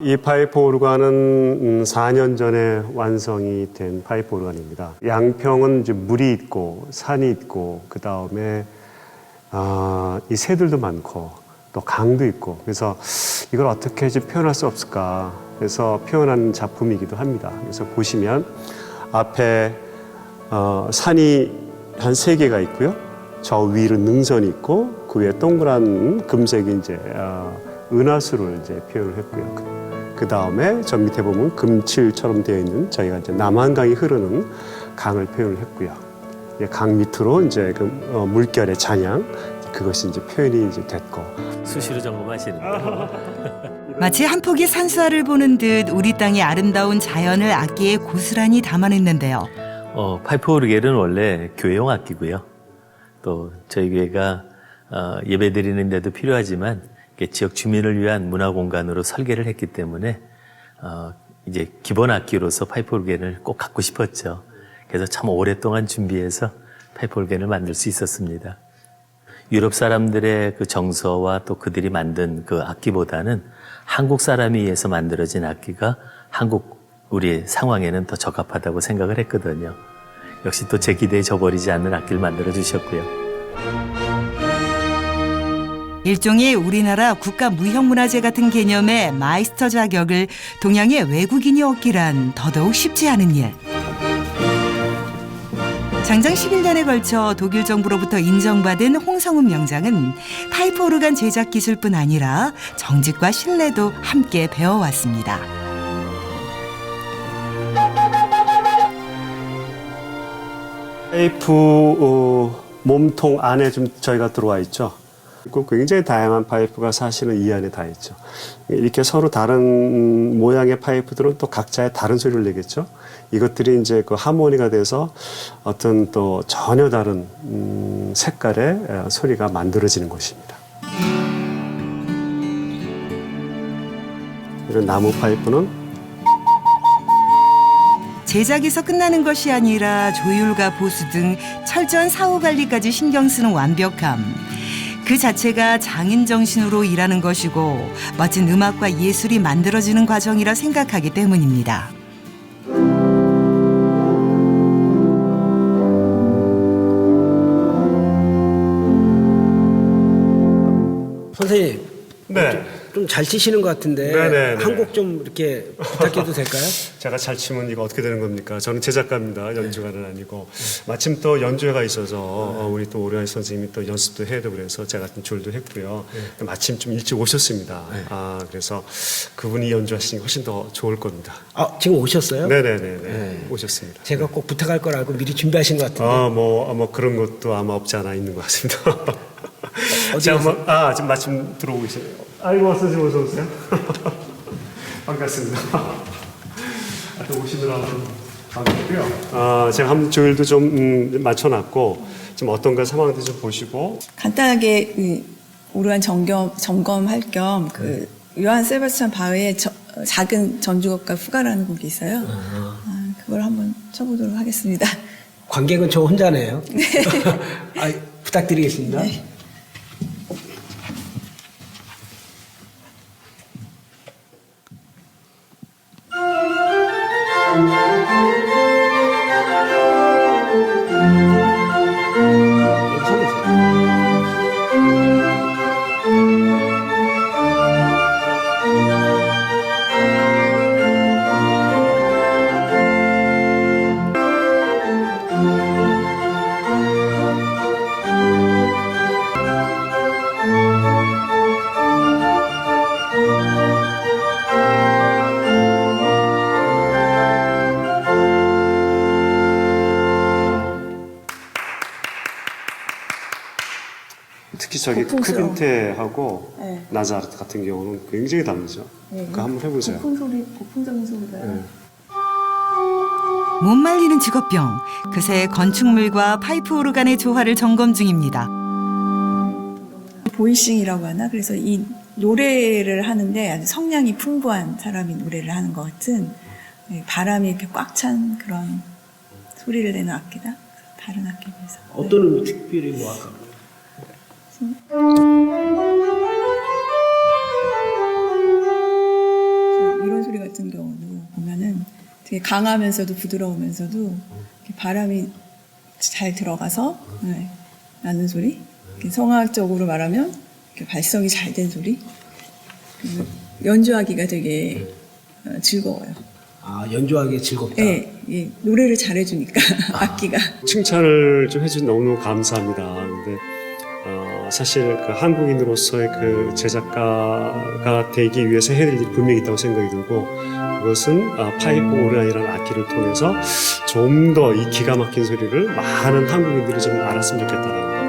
이 파이프 오르간은 음, 4년 전에 완성이 된 파이프 오르간입니다. 양평은 이제 물이 있고 산이 있고 그 다음에 아, 이 새들도 많고 또 강도 있고 그래서 이걸 어떻게 이제 표현할 수 없을까 그래서 표현한 작품이기도 합니다. 그래서 보시면 앞에 어, 산이 한 세 개가 있고요. 저 위로 능선이 있고 그 위에 동그란 금색이 이제 어, 은하수를 이제 표현을 했고요. 그, 다음에 저 밑에 보면 금칠처럼 되어 있는 저희가 이제 남한강이 흐르는 강을 표현을 했고요. 이제 강 밑으로 이제 그 어, 물결의 잔향 그것이 이제 표현이 이제 됐고 수시로 점검하시는데 마치 한 폭의 산수화를 보는 듯 우리 땅의 아름다운 자연을 악기에 고스란히 담아냈는데요. 어, 파이프 오르겔은 원래 교회용 악기고요. 또 저희 교회가 어, 예배 드리는 데도 필요하지만 지역 주민을 위한 문화 공간으로 설계를 했기 때문에 어, 이제 기본 악기로서 파이프 오르겐을 꼭 갖고 싶었죠. 그래서 참 오랫동안 준비해서 파이프 오르겐을 만들 수 있었습니다. 유럽 사람들의 그 정서와 또 그들이 만든 그 악기보다는 한국 사람에 의해서 만들어진 악기가 한국 우리 상황에는 더 적합하다고 생각을 했거든요. 역시 또 제 기대에 저버리지 않는 악기를 만들어 주셨고요. 일종의 우리나라 국가 무형문화재 같은 개념의 마이스터 자격을 동양의 외국인이 얻기란 더더욱 쉽지 않은 일. 장장 11년에 걸쳐 독일 정부로부터 인정받은 홍성훈 명장은 파이프 오르간 제작 기술뿐 아니라 정직과 신뢰도 함께 배워왔습니다. 파이프 어, 몸통 안에 좀 저희가 들어와 있죠. 그 굉장히 다양한 파이프가 사실은 이 안에 다 있죠. 이렇게 서로 다른 모양의 파이프들은 또 각자의 다른 소리를 내겠죠. 이것들이 이제 그 하모니가 돼서 어떤 또 전혀 다른 음, 색깔의 어, 소리가 만들어지는 것입니다. 이런 나무 파이프는 제작에서 끝나는 것이 아니라 조율과 보수 등 철저한 사후 관리까지 신경 쓰는 완벽함. 그 자체가 장인 정신으로 일하는 것이고 멋진 음악과 예술이 만들어지는 과정이라 생각하기 때문입니다. 선생님 네. 좀 잘 치시는 것 같은데 네, 네, 네. 한곡 좀 이렇게 부탁해도 될까요? 제가 잘 치면 이거 어떻게 되는 겁니까? 저는 제작가입니다. 연주가는 아니고. 마침 또 연주회가 있어서 어, 우리 또 오래한 선생님이 또 연습도 해야 되고 그래서 제가 좀 조율도 했고요. 마침 좀 일찍 오셨습니다. 아, 그래서 그분이 연주하시는 게 훨씬 더 좋을 겁니다. 아, 지금 오셨어요? 네네 네. 오셨습니다. 제가 꼭 부탁할 걸 알고 미리 준비하신 것 같은데 아, 뭐, 아, 뭐 그런 것도 아마 없지 않아 있는 것 같습니다. 어디 제가 한번, 아, 지금 마침 들어오고 계시네요. 아이고, 선생님 어서 오세요. 반갑습니다. 또 오시느라 반갑고요. 아, 제가 한 조율도 좀 음, 맞춰놨고, 지금 어떤가 상황도 좀 보시고, 간단하게 그 오르간 점검 점검할 겸 그 요한 세바스찬 바흐의 저- 작은 전주곡과 후가라는 곡이 있어요. 아, 그걸 한번 쳐보도록 하겠습니다. 관객은 저 혼자네요. 아, 부탁드리겠습니다. 네. 특히 저기 고풍스러워. 크빈테하고 네. 나자르트 같은 경우는 굉장히 다르죠. 그거 한번 해보세요. 고풍 소리, 고풍적인 소리가요. 네. 못 말리는 직업병. 그새 건축물과 파이프 오르간의 조화를 점검 중입니다. 보이싱이라고 하나? 그래서 이 노래를 하는데 아주 성량이 풍부한 사람이 노래를 하는 것 같은 네, 바람이 이렇게 꽉 찬 그런 소리를 내는 악기다. 다른 악기에 비해서. 어떤 의미 특별히 뭐 할까? 같은 경우도 보면은 되게 강하면서도 부드러우면서도 이렇게 바람이 잘 들어가서 네, 나는 소리. 이렇게 성악적으로 말하면 이렇게 발성이 잘 된 소리. 연주하기가 되게 어, 즐거워요. 아, 연주하기 즐겁다. 네, 예, 노래를 잘해주니까 악기가. 칭찬을 좀 해준 너무 감사합니다. 근데 어, 사실 그 한국인으로서의 그 제작가가 되기 위해서 해야 될 일이 분명히 있다고 생각이 들고 그것은 아, 파이프 오르간이라는 악기를 통해서 좀 더 이 기가 막힌 소리를 많은 한국인들이 좀 알았으면 좋겠다라는